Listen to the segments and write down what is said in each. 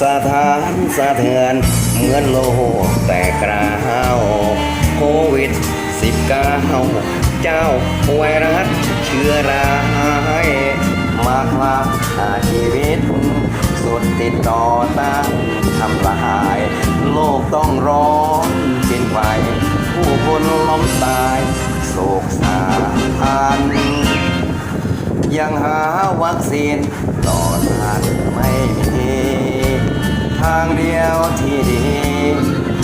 สะเทือนเหมือนโลกแต่กราวโควิดสิบเก้าเจ้าไวรัสเชื้อร้ายมาคลาาชีวิต สุดติดต่อต้านทำลาย โลกต้องร้อนเป็นไฟผู้คนล้มตายโศกสาพันยังหาวัคซีนต่อต้านไม่มีางเดียวที่ดี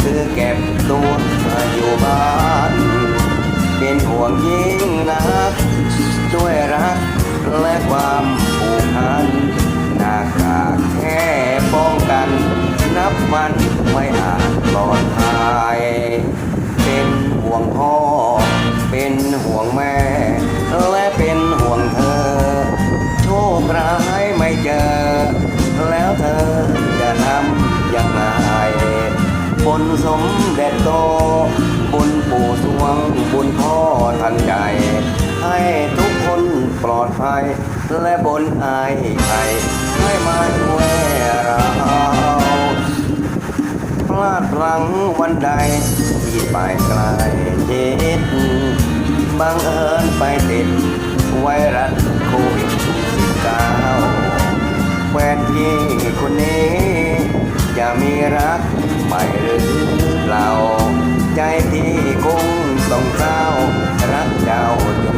คือเก็บตัวอยู่บ้าน เป็นห่วงยิ่งนักด้วยรักและความผูกพันหน้ากากแค่ป้องกัน นับวันไม่อาจปลอดภัยเป็นห่วงพ่อ เป็นห่วงแม่ และเป็นห่วงเธอ โชคร้ายไม่เจอ แล้วเธอ บนสมเด็จโต บุญปู่สวง บุญพ่อทันใจให้ทุกคนปลอดภัย และบนอายไข่ให้มาช่วยเราพลาดพลั้งวันใด ที่ไปไกลจิตบังเอิญไปติด ไวรัสโควิด19แฟนพี่คนนี้จะมีรัก ไปหรือเปล่าใจที่คงต้องเศร้ารักเจ้าจน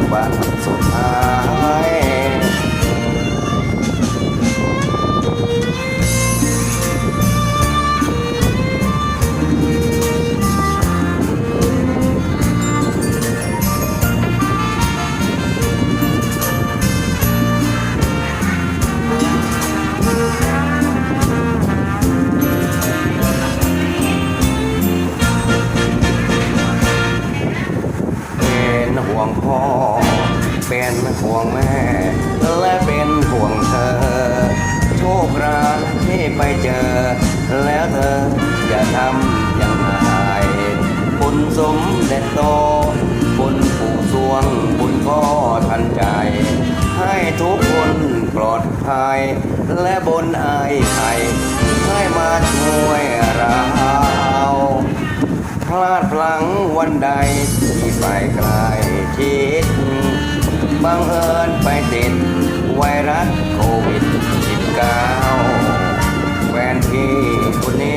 ห่วงพ่อ เป็นห่วงแม่ และเป็นห่วงเธอ โชคร้ายที่ไปเจอ แล้วเธอจะทำอย่างไรบุญสมเด็จโตบุญปู่สวงบุญพ่อทันใจ ให้ทุกคนปลอดภัย และบนไอายไข่ให้มาช่วยเรา ลาดพลั้งวันใด ที่ไปไกลชิดบังเอิญไปติด ไวรัสโควิด 19 แฟนพี่คนนี้